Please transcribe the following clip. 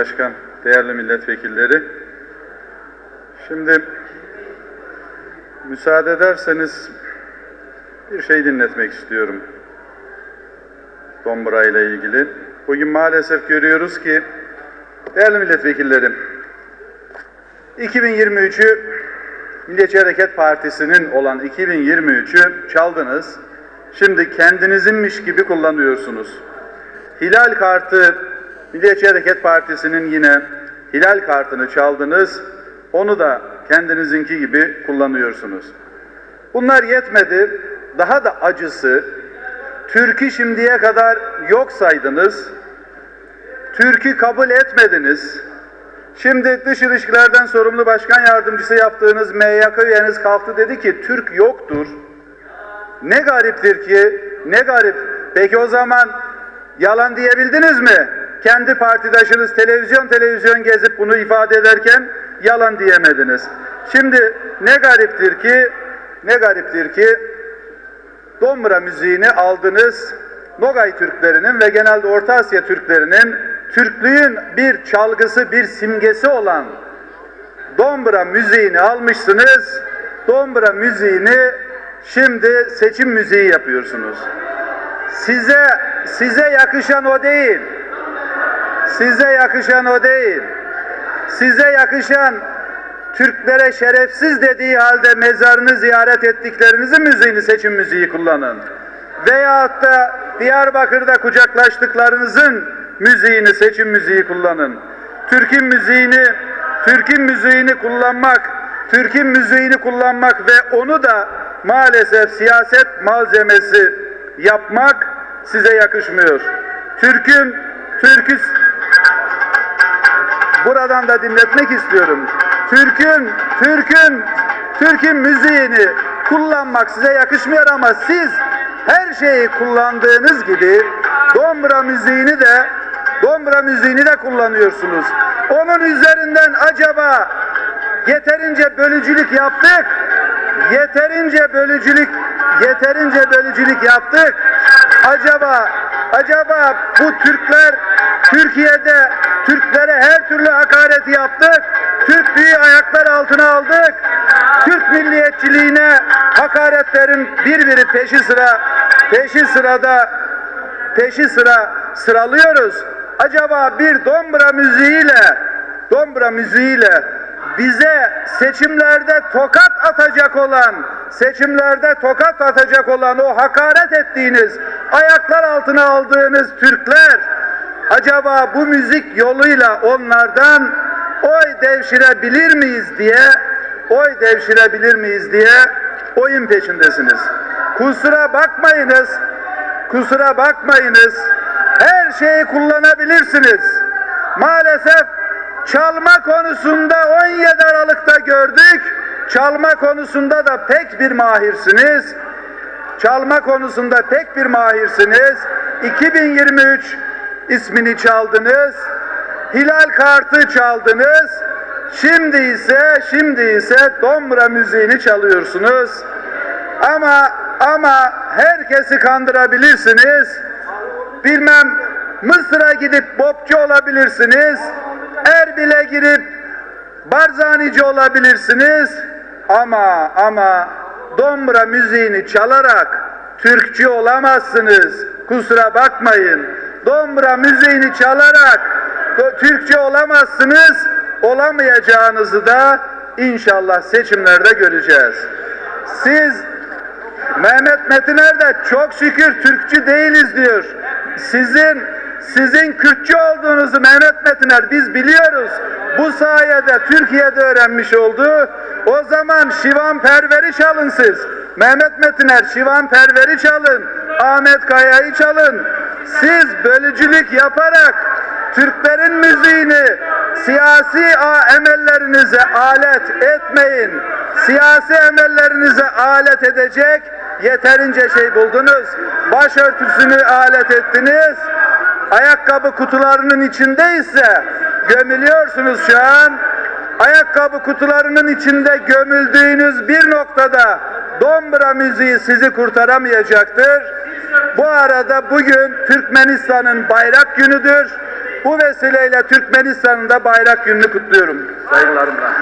Başkan, değerli milletvekilleri. Şimdi müsaade ederseniz bir şey dinletmek istiyorum. Dombra ile ilgili. Bugün maalesef görüyoruz ki değerli milletvekillerim 2023'ü Milliyetçi Hareket Partisi'nin olan 2023'ü çaldınız. Şimdi kendinizinmiş gibi kullanıyorsunuz. Hilal kartı Milliyetçi Hareket Partisi'nin yine hilal kartını çaldınız. Onu da kendinizinki gibi kullanıyorsunuz. Bunlar yetmedi. Daha da acısı Türk'ü şimdiye kadar yok saydınız. Türk'ü kabul etmediniz. Şimdi dış ilişkilerden sorumlu başkan yardımcısı yaptığınız MYK üyeniz kalktı dedi ki Türk yoktur. Ne gariptir ki, ne garip. Peki o zaman yalan diyebildiniz mi? Kendi partidaşınız televizyon televizyon gezip bunu ifade ederken yalan diyemediniz. Şimdi ne gariptir ki, ne gariptir ki Dombra müziğini aldınız. Nogay Türklerinin ve genelde Orta Asya Türklerinin Türklüğün bir çalgısı, bir simgesi olan Dombra müziğini almışsınız. Dombra müziğini şimdi seçim müziği yapıyorsunuz. Size size yakışan o değil. Size yakışan o değil. Size yakışan Türklere şerefsiz dediği halde mezarını ziyaret ettiklerinizin müziğini seçim müziği kullanın. Veyahut da Diyarbakır'da kucaklaştıklarınızın müziğini seçim müziği kullanın. Türk'ün müziğini Türk'ün müziğini kullanmak, Türk'ün müziğini kullanmak ve onu da maalesef siyaset malzemesi yapmak size yakışmıyor. Türk'ün Türk'ü buradan da dinletmek istiyorum. Türk'ün Türk'ün Türk'ün müziğini kullanmak size yakışmıyor ama siz her şeyi kullandığınız gibi dombra müziğini de dombra müziğini de kullanıyorsunuz. Onun üzerinden acaba yeterince bölücülük yaptık. Yeterince bölücülük yeterince bölücülük yaptık. Acaba acaba bu Türkler Türkiye'de Türklere her türlü hakareti yaptık. Türklüğü ayaklar altına aldık. Türk milliyetçiliğine hakaretlerin birbiri peşi sıra peşi sırada peşi sıra sıralıyoruz. Acaba bir dombra müziğiyle dombra müziğiyle bize seçimlerde tokat atacak olan, seçimlerde tokat atacak olan o hakaret ettiğiniz, ayaklar altına aldığınız Türkler, acaba bu müzik yoluyla onlardan oy devşirebilir miyiz diye, oy devşirebilir miyiz diye oyun peşindesiniz. Kusura bakmayınız, kusura bakmayınız, her şeyi kullanabilirsiniz. Maalesef Çalma konusunda 17 Aralık'ta gördük. Çalma konusunda da pek bir mahirsiniz. Çalma konusunda pek bir mahirsiniz. 2023 ismini çaldınız. Hilal kartı çaldınız. Şimdi ise şimdi ise Dombra müziğini çalıyorsunuz. Ama ama herkesi kandırabilirsiniz. Bilmem Mısır'a gidip bopçu olabilirsiniz. Erbil'e girip barzanici olabilirsiniz ama ama dombra müziğini çalarak Türkçü olamazsınız. Kusura bakmayın. Dombra müziğini çalarak Türkçe olamazsınız. Olamayacağınızı da inşallah seçimlerde göreceğiz. Siz Mehmet Metiner de çok şükür Türkçü değiliz diyor. Sizin sizin Kürtçü olduğunuzu Mehmet Metiner biz biliyoruz. Bu sayede Türkiye'de öğrenmiş oldu. O zaman Şivan Perver'i çalın siz. Mehmet Metiner Şivan Perver'i çalın. Ahmet Kaya'yı çalın. Siz bölücülük yaparak Türklerin müziğini siyasi emellerinize alet etmeyin. Siyasi emellerinize alet edecek yeterince şey buldunuz. Başörtüsünü alet ettiniz. Ayakkabı kutularının içinde ise gömülüyorsunuz şu an. Ayakkabı kutularının içinde gömüldüğünüz bir noktada dombra müziği sizi kurtaramayacaktır. Bu arada bugün Türkmenistan'ın bayrak günüdür. Bu vesileyle Türkmenistan'ın da bayrak gününü kutluyorum saygılarımla.